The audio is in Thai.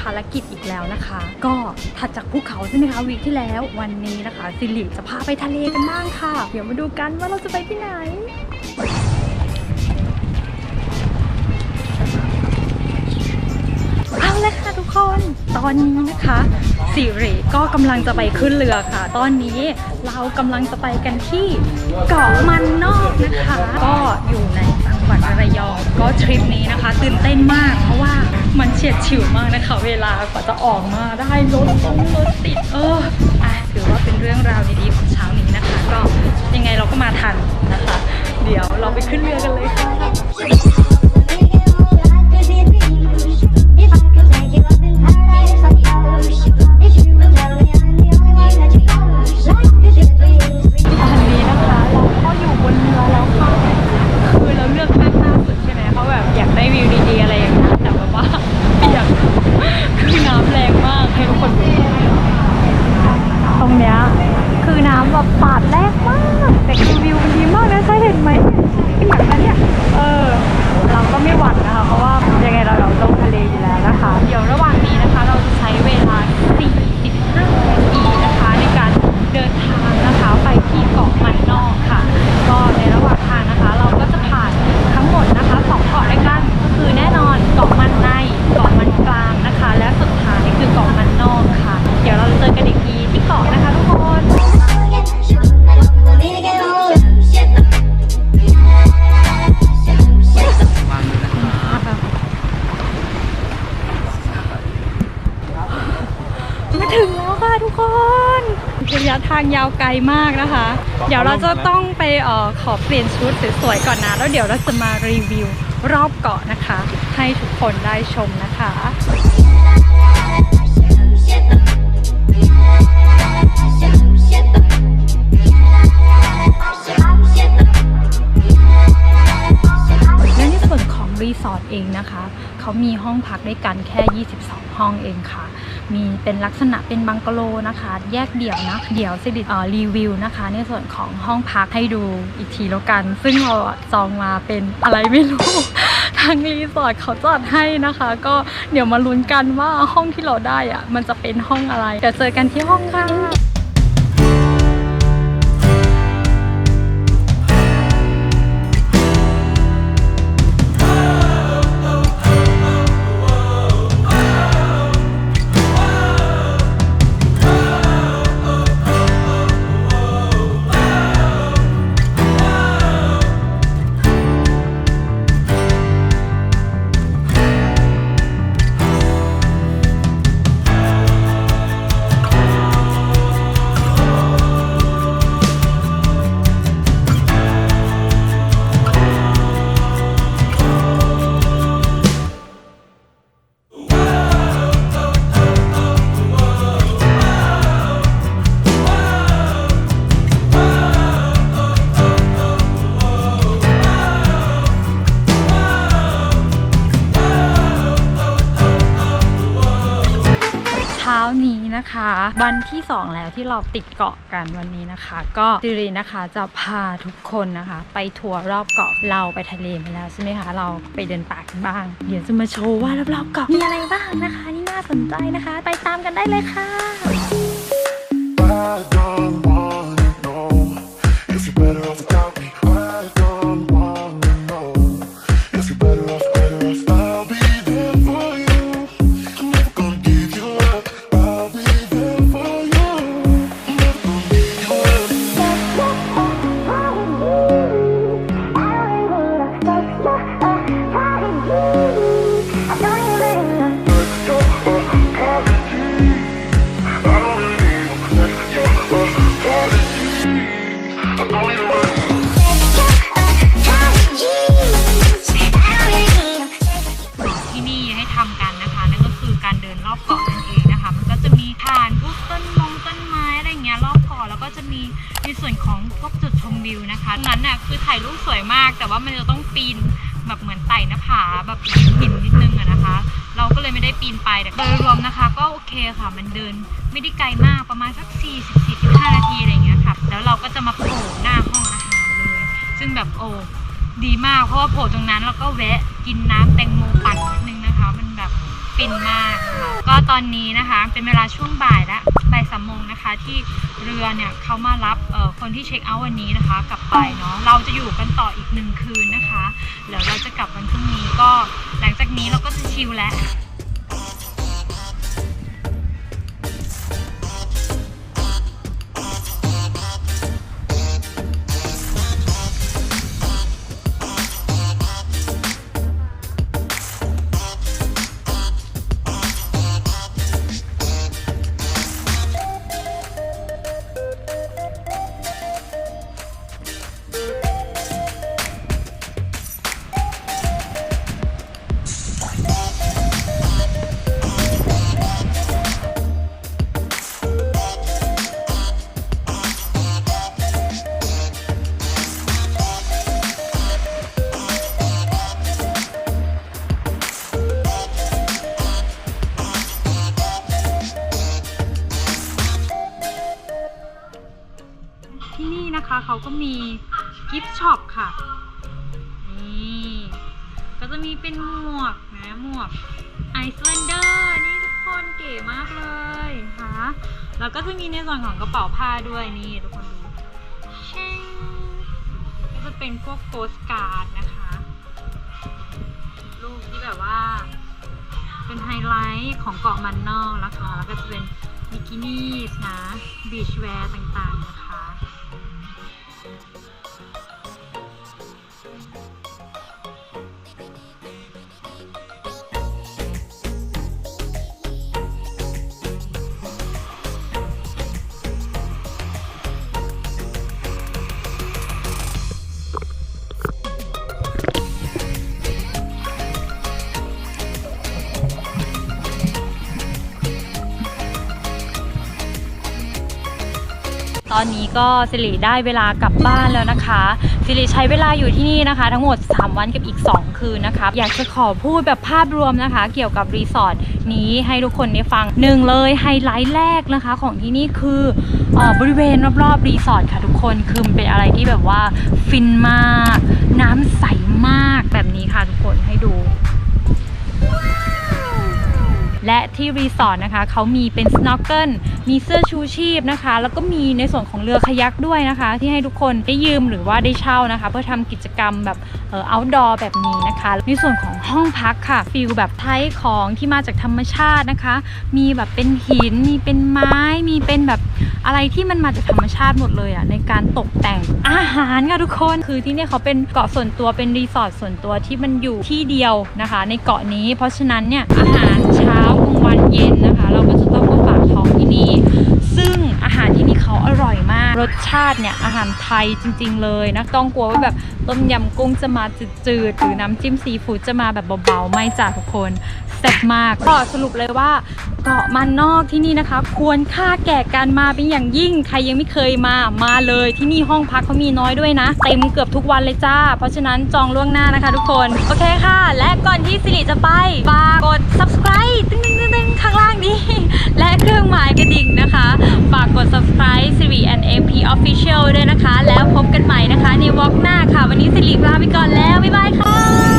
ภารกิจอีกแล้วนะคะ ก็ถัดจากภูเขาใช่ไหมคะวีคที่แล้ววันนี้นะคะซิลิจะพาไปทะเลกันบ้างค่ะ เดี๋ยวมาดูกันว่าเราจะไปที่ไหนเอาเลยค่ะทุกคนตอนนี้นะคะสิริก็กำลังจะไปขึ้นเรือค่ะ ตอนนี้เรากำลังจะไปกันที่เกาะมันนอกนะคะ ก็อยู่ในจังหวัดระยองก็ทริปนี้นะคะ ตื่นเต้นมากเพราะว่า มันเฉียดฉิวมากนะคะ เวลากว่าจะออกมาได้รถตรงรถติดเอออะถือว่าเป็นเรื่องราวดีๆของเช้านี้นะคะ ก็ยังไงเราก็มาทันนะคะ เดี๋ยวเราไปขึ้นเรือกันเลยค่ะ ระยะทางยาวไกลมากนะคะ เดี๋ยวเราจะต้องไปเอ่อขอเปลี่ยนชุดสวยๆก่อนนะ แล้วเดี๋ยวเราจะมารีวิวรอบเกาะนะคะ ให้ทุกคนได้ชมนะคะและในส่วนของรีสอร์ทเองนะคะ เขามีห้องพักด้วยกันแค่ 22 ห้องเองค่ะ มีเป็นลักษณะเป็นบังกะโลนะคะ แยกเดี่ยวนะ เดี๋ยวสิริรีวิวนะคะ ในส่วนของห้องพักให้ดูอีกทีแล้วกัน ซึ่งเราจองมาเป็นอะไรไม่รู้ทางรีสอร์ทเขาจัดให้นะคะ ก็เดี๋ยวมาลุ้นกันว่าห้องที่เราได้อะมันจะเป็นห้องอะไร เดี๋ยวเจอกันที่ห้องค่ะ วันที่ 2 แล้วที่เราติดเกาะกันวันนี้นะคะ ก็ซิรีนะคะจะพาทุกคนนะคะ ไปทัวร์รอบเกาะเราไปทะเลไปแล้วใช่ไหมคะเราไปเดินป่ากันบ้าง เดี๋ยวจะมาโชว์ว่ารอบๆเกาะมีอะไรบ้างนะคะ นี่น่าสนใจนะคะ ไปตามกันได้เลยค่ะ ไปแต่โดยรวมนะคะ ก็โอเคค่ะ มันเดินไม่ได้ไกลมากประมาณสัก 40-45 นาทีอะไรเงี้ยค่ะ แล้วเราก็จะมาโผล่หน้าห้องอาหารเลย ซึ่งแบบโอ้ดีมากเพราะว่าโผล่ตรงนั้นแล้วก็แวะกินน้ำแตงโมปั่นนิดนึงนะคะ มันแบบฟินมากนะคะก็ตอนนี้นะคะเป็นเวลาช่วงบ่ายแล้วบ่ายสามโมงนะคะ ที่เรือเนี่ยเขามารับคนที่เช็คเอาท์วันนี้นะคะกลับไปเนาะเราจะอยู่กันต่ออีกหนึ่งคืนนะคะเดี๋ยวเราจะกลับวันพรุ่งนี้ก็หลังจากนี้เราก็จะชิลแล้ว ก็มีกิฟต์ช็อปค่ะ นี่ ก็จะมีเป็นหมวกนะหมวกไอซ์แลนเดอร์นี่ทุกคนเก๋มากเลยค่ะแล้วก็จะมีในส่วนของกระเป๋าผ้าด้วยนี่ทุกคนดูเช่งก็จะเป็นพวกโปสการ์ดนะคะ รูปที่แบบว่า เป็นไฮไลท์ของเกาะมันนอกนะคะ แล้วก็จะเป็นบิกินี่นะบีชแวร์ต่างๆนะคะ ตอนนี้ก็สิริได้เวลากลับบ้านแล้วนะคะ สิริใช้เวลาอยู่ที่นี่นะคะ ทั้งหมด 3 วันกับอีก 2 คืนนะคะอยากจะขอพูดแบบภาพรวมนะคะ เกี่ยวกับรีสอร์ทนี้ให้ทุกคนได้ฟังหนึ่งเลยไฮไลท์แรกนะคะ ของที่นี่คือออบริเวณรอบๆรีสอร์ทค่ะทุกคนคือเป็นอะไรที่แบบว่าฟินมาก น้ำใสมากแบบนี้ค่ะทุกคนให้ดูและที่รีสอร์ทนะคะเขามีเป็นสโนว์เกิล มีเสื้อชูชีพนะคะ แล้วก็มีในส่วนของเรือคายักด้วยนะคะ ที่ให้ทุกคนได้ยืมหรือว่าได้เช่านะคะ เพื่อทำกิจกรรมแบบเอ่อ outdoor แบบนี้นะคะ ในส่วนของห้องพักค่ะฟิลแบบไทยของที่มาจากธรรมชาตินะคะ มีแบบเป็นหิน มีเป็นไม้ มีเป็นแบบอะไรที่มันมาจากธรรมชาติหมดเลยอะในการตกแต่งอาหารค่ะทุกคนคือที่เนี่ยเขาเป็นเกาะส่วนตัวเป็นรีสอร์ทส่วนตัวที่มันอยู่ที่เดียวนะคะ ในเกาะนี้เพราะฉะนั้นเนี่ยอาหารเช้ากลางวันเย็นนะคะ เราก็ท้องที่นี่ ซึ่งอาหารที่นี่ เขาอร่อยมาก รสชาติเนี่ยอาหารไทยจริง ๆ เลยนะต้องกลัวว่าแบบต้มยำกุ้งจะมาจืดๆหรือน้ำจิ้มซีฟู้ดจะมาแบบเบาๆไม่จ้ะทุกคนแซ่บมากก็สรุปเลยว่าเกาะมันนอกที่นี่นะคะ ควรค่าแก่การมาเป็นอย่างยิ่ง ใครยังไม่เคยมามาเลยที่นี่ห้องพักเขามีน้อยด้วยนะ เต็มเกือบทุกวันเลยจ้า เพราะฉะนั้นจองล่วงหน้านะคะ ทุกคนโอเคค่ะ และก่อนที่สิริจะไปฝากกด subscribe ตึ้งตึ้งตึ้งตึ้งข้างล่างนี้ และเครื่องหมายกระดิ่งนะคะฝากกด subscribe สิริ and AP official ด้วยนะคะ แล้วพบกันใหม่นะคะ ในวอล์กหน้าค่ะ วันนี้สิริลาไปก่อนแล้ว บ๊ายบายค่ะ